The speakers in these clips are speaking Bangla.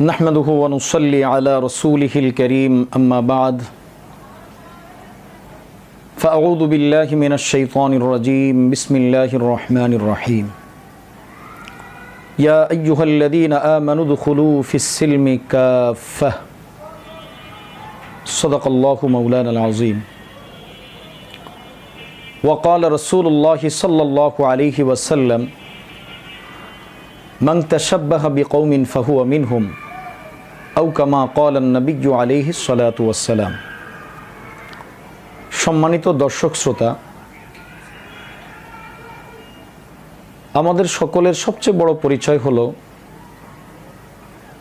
نحمده ونصلي على رسوله الكريم أما بعد. فأعوذ بالله من الشيطان الرجيم. بسم الله الرحمن الرحيم. يا أيها الذين آمنوا ادخلوا في السلم كافة. صدق الله مولانا العظيم. وقال رسول الله صلى الله عليه وسلم من تشبه بقوم فهو منهم. আউ কামা কলান নবিজ্ঞ আলিহি সালাতাম সম্মানিত দর্শক শ্রোতা, আমাদের সকলের সবচেয়ে বড় পরিচয় হল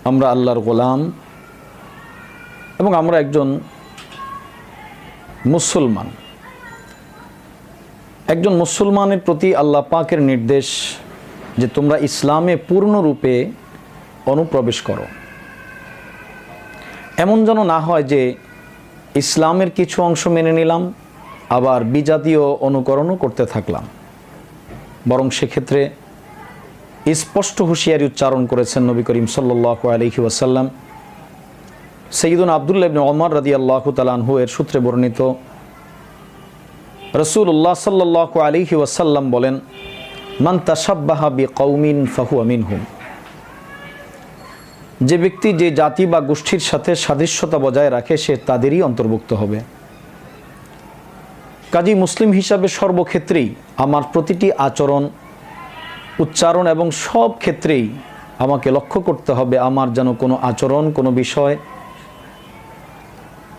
আমরা আল্লাহর গোলাম এবং আমরা একজন মুসলমান। একজন মুসলমানের প্রতি আল্লাহ পাকের নির্দেশ যে তোমরা ইসলামে পূর্ণরূপে অনুপ্রবেশ করো। এমন যেন না হয় যে ইসলামের কিছু অংশ মেনে নিলাম, আবার বিজাতীয় অনুকরণও করতে থাকলাম। বরং সেক্ষেত্রে স্পষ্ট হুঁশিয়ারি উচ্চারণ করেছেন নবী করিম সাল্লাহ আলহি ওয়াসাল্লাম। সঈদুন আবদুল্লাহ ইবনে ওমর রাদি আল্লাহ তালানহু এর সূত্রে বর্ণিত। রসুল্লাহ সাল্লাহ আলহি ওয়াসাল্লাম বলেন, মান তাসাব্বাহা বি কৌমিন ফাহু আমিন হুম যে ব্যক্তি যে জাতি বা গোষ্ঠীর সাথে সাদৃশ্যতা বজায় রাখে, সে তাদেরই অন্তর্ভুক্ত হবে। কাজী মুসলিম হিসাবে সর্বক্ষেত্রেই আমার প্রতিটি আচরণ, উচ্চারণ এবং সব ক্ষেত্রেই আমাকে লক্ষ্য করতে হবে আমার যেন কোনো আচরণ, কোনো বিষয়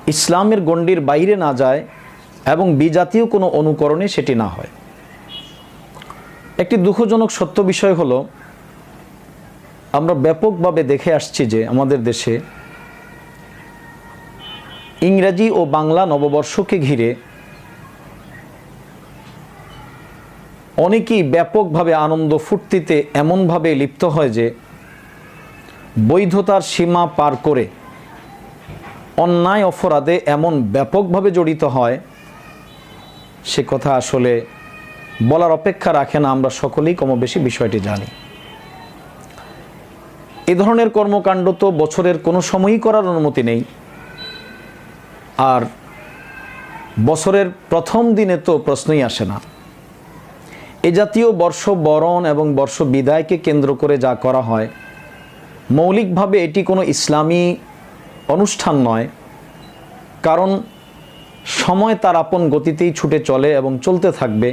ইসলামের গণ্ডির বাইরে না যায় এবং বিজাতীয় কোনো অনুকরণে সেটি না হয়। একটি দুঃখজনক সত্য বিষয় হলো আমরা ব্যাপকভাবে দেখে আসছি যে আমাদের দেশে ইংরাজি ও বাংলা নববর্ষকে ঘিরে অনেকেই ব্যাপকভাবে আনন্দ ফুর্তিতে এমনভাবে লিপ্ত হয় যে বৈধতার সীমা পার করে অন্যায় অপরাধে এমন ব্যাপকভাবে জড়িত হয়, সে কথা আসলে বলার অপেক্ষা রাখে না। আমরা সকলেই কমবেশি বিষয়টি জানি। এ ধরনের কর্মকাণ্ড তো বছরের কোনো সময়ই করার অনুমতি নেই। আর বছরের প্রথম দিনে তো প্রশ্নই আসে না। এ জাতীয় বর্ষ বরণ এবং বর্ষ বিদায়কে কেন্দ্র করে যা করা হয়, মৌলিকভাবে এটি কোনো ইসলামী অনুষ্ঠান নয়, কারণ সময় তার আপন গতিতেই ছুটে চলে এবং চলতে থাকবে।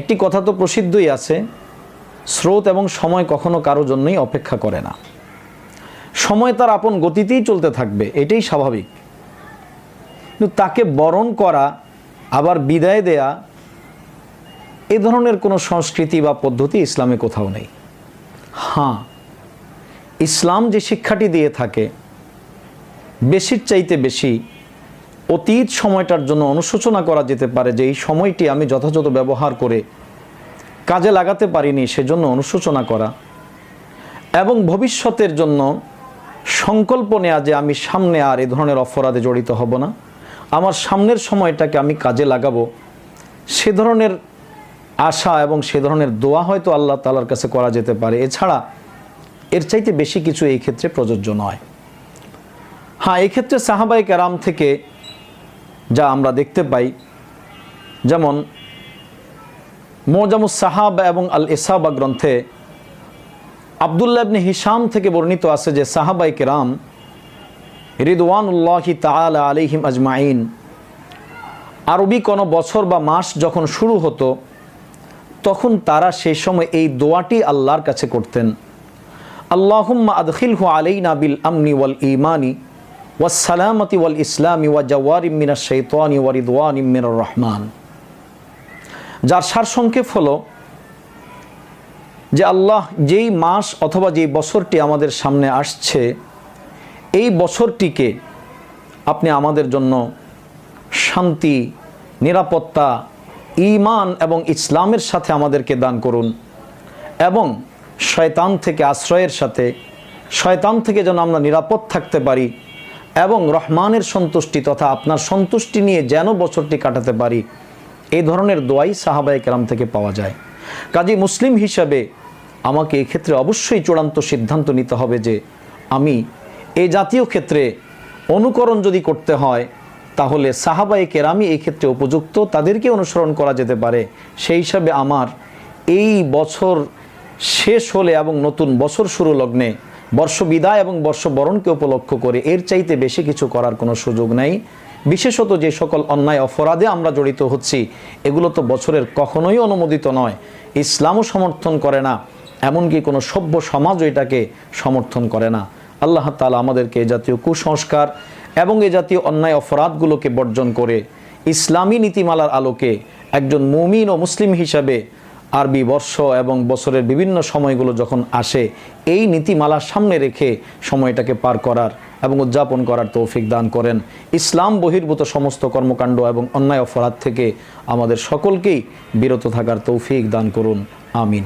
একটি কথা তো প্রসিদ্ধই আছে স্রোত এবং সময় কখনো কারও জন্যই অপেক্ষা করে না। সময় তার আপন গতিতেই চলতে থাকবে, এটাই স্বাভাবিক। কিন্তু তাকে বরণ করা, আবার বিদায় দেয়া, এ ধরনের কোনো সংস্কৃতি বা পদ্ধতি ইসলামে কোথাও নেই। হ্যাঁ ইসলাম যে শিক্ষাটি দিয়ে থাকে, বেশির চাইতে বেশি অতীত সময়টার জন্য অনুশোচনা করা যেতে পারে যে এই সময়টি আমি যথাযথ ব্যবহার করে কাজে লাগাতে পারিনি, সেজন্য অনুশোচনা করা। এবং ভবিষ্যতের জন্য সংকল্প নেওয়া যে আমি সামনে আর এ ধরনের অপরাধে জড়িত হব না। আমার সামনের সময়টাকে আমি কাজে লাগাবো। সে ধরনের আশা এবং সে ধরনের দোয়া হয়তো আল্লাহ তালার কাছে করা যেতে পারে। এছাড়া এর চাইতে বেশি কিছু এই ক্ষেত্রে প্রযোজ্য নয়। হ্যাঁ এক্ষেত্রে সাহাবাই কেরাম থেকে যা আমরা দেখতে পাই, যেমন মোজামুস সাহাব এবং আল ইসাবা গ্রন্থে আবদুল্লাহ ইবনে হিসাম থেকে বর্ণিত আছে যে সাহাবাই কেরাম রিদওয়ানুল্লাহি তালা আলিহিম আজমাইন। আরবি কোনো বছর বা মাস যখন শুরু হতো, তখন তারা সেই সময় এই দোয়াটি আল্লাহর কাছে করতেন। আল্লাহুম্মা আদখিলহু আলাইনা বিল আমনি ওয়াল ইমানি ওয়াসালামতি ওয়াল ইসলামি ওয়া জাওয়ারিম মিনাশ শাইতানি ওয়া রিদওয়ানিম মিনার রহমান। যার সারসংক্ষেপ হলো যে আল্লাহ যেই মাস অথবা যেই বছরটি আমাদের সামনে আসছে, এই বছরটিকে আপনি আমাদের জন্য শান্তি, নিরাপত্তা ইমান এবং ইসলামের সাথে আমাদেরকে দান করুন এবং শয়তান থেকে আশ্রয়ের সাথে, শয়তান থেকে যেন আমরা নিরাপদ থাকতে পারি এবং রহমানের সন্তুষ্টি তথা আপনার সন্তুষ্টি নিয়ে যেন বছরটি কাটাতে পারি। এই ধরনের দোয়াই সাহাবায় কেরাম থেকে পাওয়া যায়। কাজী মুসলিম হিসাবে আমাকে এক্ষেত্রে অবশ্যই চূড়ান্ত সিদ্ধান্ত নিতে হবে যে আমি এ জাতীয় ক্ষেত্রে অনুকরণ যদি করতে হয়, তাহলে সাহাবাই কেরামি এই ক্ষেত্রে উপযুক্ত, তাদেরকে অনুসরণ করা যেতে পারে। সেই হিসাবে আমার এই বছর শেষ হলে এবং নতুন বছর শুরু লগ্নে বর্ষ বিদায় এবং বর্ষবরণকে উপলক্ষ করে এর চাইতে বেশি কিছু করার কোনো সুযোগ নেই। বিশেষত যে সকল অন্যায় অপরাধে আমরা জড়িত হচ্ছি, এগুলো তো বছরের কখনোই অনুমোদিত নয়। ইসলামও সমর্থন করে না, এমনকি কোনো সভ্য সমাজও এটাকে সমর্থন করে না। আল্লাহ তালা আমাদেরকে এ জাতীয় কুসংস্কার এবং এ জাতীয় অন্যায় অপরাধগুলোকে বর্জন করে ইসলামী নীতিমালার আলোকে একজন মুমিন ও মুসলিম হিসাবে আরবি বর্ষ এবং বছরের বিভিন্ন সময়গুলো যখন আসে, এই নীতিমালা সামনে রেখে সময়টাকে পার করার এবং উদযাপন করার তৌফিক দান করেন। ইসলাম বহির্ভূত সমস্ত কর্মকাণ্ড এবং অন্যায় অপরাধ থেকে আমাদের সকলকেই বিরত থাকার তৌফিক দান করুন। আমিন।